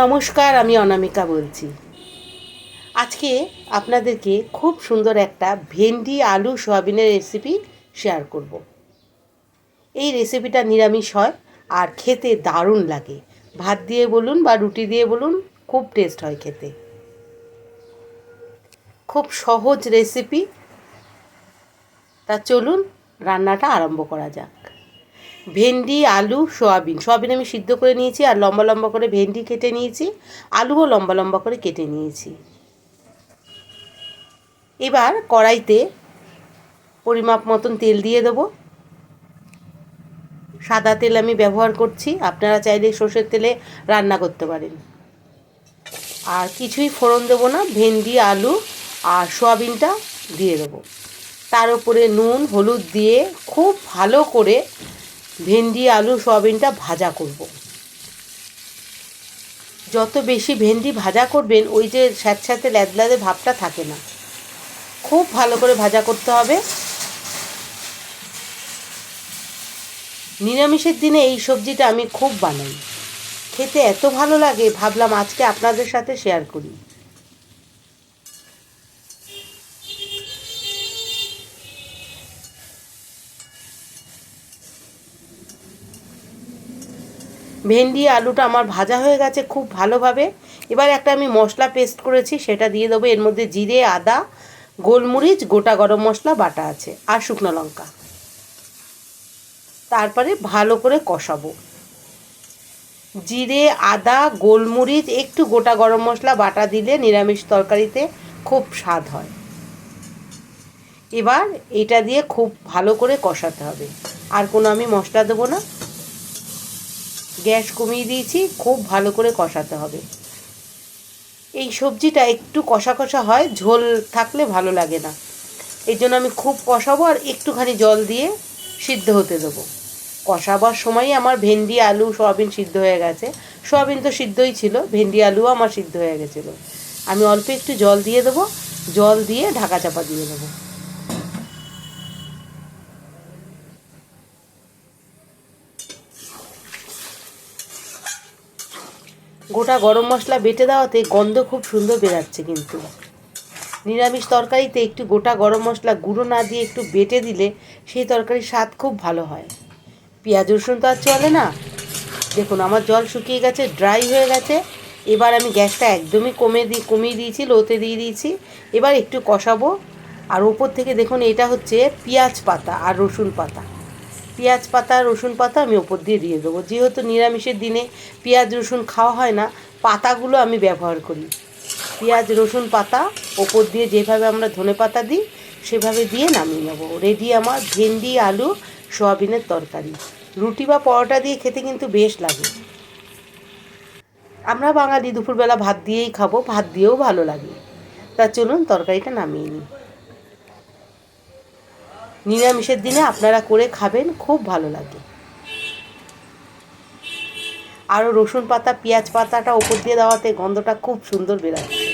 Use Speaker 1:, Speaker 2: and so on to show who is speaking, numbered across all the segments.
Speaker 1: নমস্কার, আমি অনামিকা বলছি। আজকে আপনাদেরকে খুব সুন্দর একটা ভেন্ডি, আলু, সয়াবিনের রেসিপি শেয়ার করব। এই রেসিপিটা নিরামিষ হয় আর খেতে দারুণ লাগে। ভাত দিয়ে বলুন বা রুটি দিয়ে বলুন, খুব টেস্ট হয় খেতে। খুব সহজ রেসিপি তা চলুন, রান্নাটা আরম্ভ করা যাক। ভেন্ডি, আলু, সোয়াবিন। সোয়াবিন আমি সিদ্ধ করে নিয়েছি আর লম্বা লম্বা করে ভেন্ডি কেটে নিয়েছি। আলুও লম্বা লম্বা করে কেটে নিয়েছি। এবার কড়াইতে পরিমাপ মতন তেল দিয়ে দেবো। সাদা তেল আমি ব্যবহার করছি। আপনারা চাইলে সর্ষের তেলে রান্না করতে পারেন। আর কিছুই ফোড়ন দেবো না, ভেন্ডি, আলু আর সোয়াবিনটা দিয়ে দেবো। তার উপরে নুন, হলুদ দিয়ে খুব ভালো করে ভেন্ডি, আলু, সয়াবিনটা ভাজা করব। যত বেশি ভেন্ডি ভাজা করবেন, ওই যে স্যাঁতস্যাঁতে ল্যাদলাদে ভাবটা থাকে না। খুব ভালো করে ভাজা করতে হবে। নিরামিষের দিনে এই সবজিটা আমি খুব বানাই। খেতে এত ভালো লাগে, ভাবলাম আজকে আপনাদের সাথে শেয়ার করি। ভেন্ডি, আলুটা আমার ভাজা হয়ে গেছে খুব ভালোভাবে। এবার একটা আমি মশলা পেস্ট করেছি, সেটা দিয়ে দেবো। এর মধ্যে জিরে, আদা, গোলমরিচ, গোটা গরম মশলা, বাটা আছে, আর শুকনো লঙ্কা। তারপরে ভালো করে কষাবো। জিরে, আদা, গোলমরিচ, একটু গোটা গরম মশলা, বাটা দিলে নিরামিষ তরকারিতে খুব স্বাদ হয়। এবার এটা দিয়ে খুব ভালো করে কষাতে হবে। আর কোনো আমি মশলা দেবো না। গ্যাস কমিয়ে দিয়েছি, খুব ভালো করে কষাতে হবে। এই সবজিটা একটু কষা কষা হয়, ঝোল থাকলে ভালো লাগে না। এই জন্য আমি খুব কষাবো আর একটুখানি জল দিয়ে সিদ্ধ হতে দেবো। কষাবার সময়ই আমার ভেন্ডি, আলু, সয়াবিন সিদ্ধ হয়ে গেছে। সয়াবিন তো সিদ্ধই ছিল, ভেন্ডি, আলুও আমার সিদ্ধ হয়ে গেছিল। আমি অল্প একটু জল দিয়ে দেবো, জল দিয়ে ঢাকা চাপা দিয়ে দেবো। গোটা গরম মশলা বেটে দেওয়াতে গন্ধ খুব সুন্দর বেরাচ্ছে কিন্তু। নিরামিষ তরকারিতে একটু গোটা গরম মশলা গুঁড়ো না দিয়ে একটু বেটে দিলে সেই তরকারির স্বাদ খুব ভালো হয়। পেঁয়াজ, রসুন তো আর চলে না। দেখুন, আমার জল শুকিয়ে গেছে ড্রাই হয়ে গেছে। এবার আমি গ্যাসটা একদমই কমে দিই কমিয়ে দিয়েছি, লোতে দিয়ে দিয়েছি। এবার একটু কষাবো। আর ওপর থেকে দেখুন, এটা হচ্ছে পেঁয়াজ পাতা আর রসুন পাতা। পেঁয়াজ পাতা, রসুন পাতা আমি ওপর দিয়ে দিয়ে দেবো। যেহেতু নিরামিষের দিনে পেঁয়াজ, রসুন খাওয়া হয় না, পাতাগুলো আমি ব্যবহার করি। পেঁয়াজ, রসুন পাতা ওপর দিয়ে যেভাবে আমরা ধনে পাতা দিই, সেভাবে দিয়ে নামিয়ে নেব। রেডি আমার ভেন্ডি, আলু, সোয়াবিনের তরকারি। রুটি বা পরোটা দিয়ে খেতে কিন্তু বেশ লাগে। আমরা বাঙালি দুপুরবেলা ভাত দিয়েই খাব, ভাত দিয়েও ভালো লাগে। তা চলুন তরকারিটা নামিয়ে নিই। নিরামিষের দিনে আপনারা করে খাবেন, খুব ভালো লাগে। আরও রসুন পাতা, পেঁয়াজ পাতাটা ওপর দিয়ে দেওয়াতে গন্ধটা খুব সুন্দর বেরাচ্ছে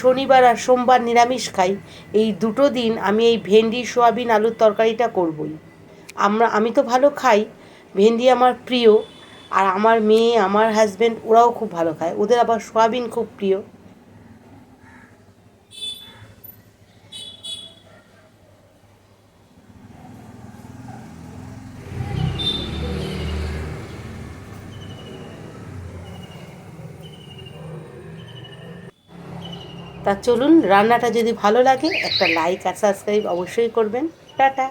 Speaker 1: শনিবার আর সোমবার নিরামিষ খাই। এই দুটো দিন আমি এই ভেন্ডি, সোয়াবিন, আলুর তরকারিটা করবই। আমরা, আমি তো ভালো খাই, ভেন্ডি আমার প্রিয়। আর আমার মেয়ে, আমার হাজব্যান্ড ওরাও খুব ভালো খায়। ওদের আবার সোয়াবিন খুব প্রিয়। তা চলুন, রান্নাটা যদি ভালো লাগে, একটা লাইক আর সাবস্ক্রাইব অবশ্যই করবেন। টাটা।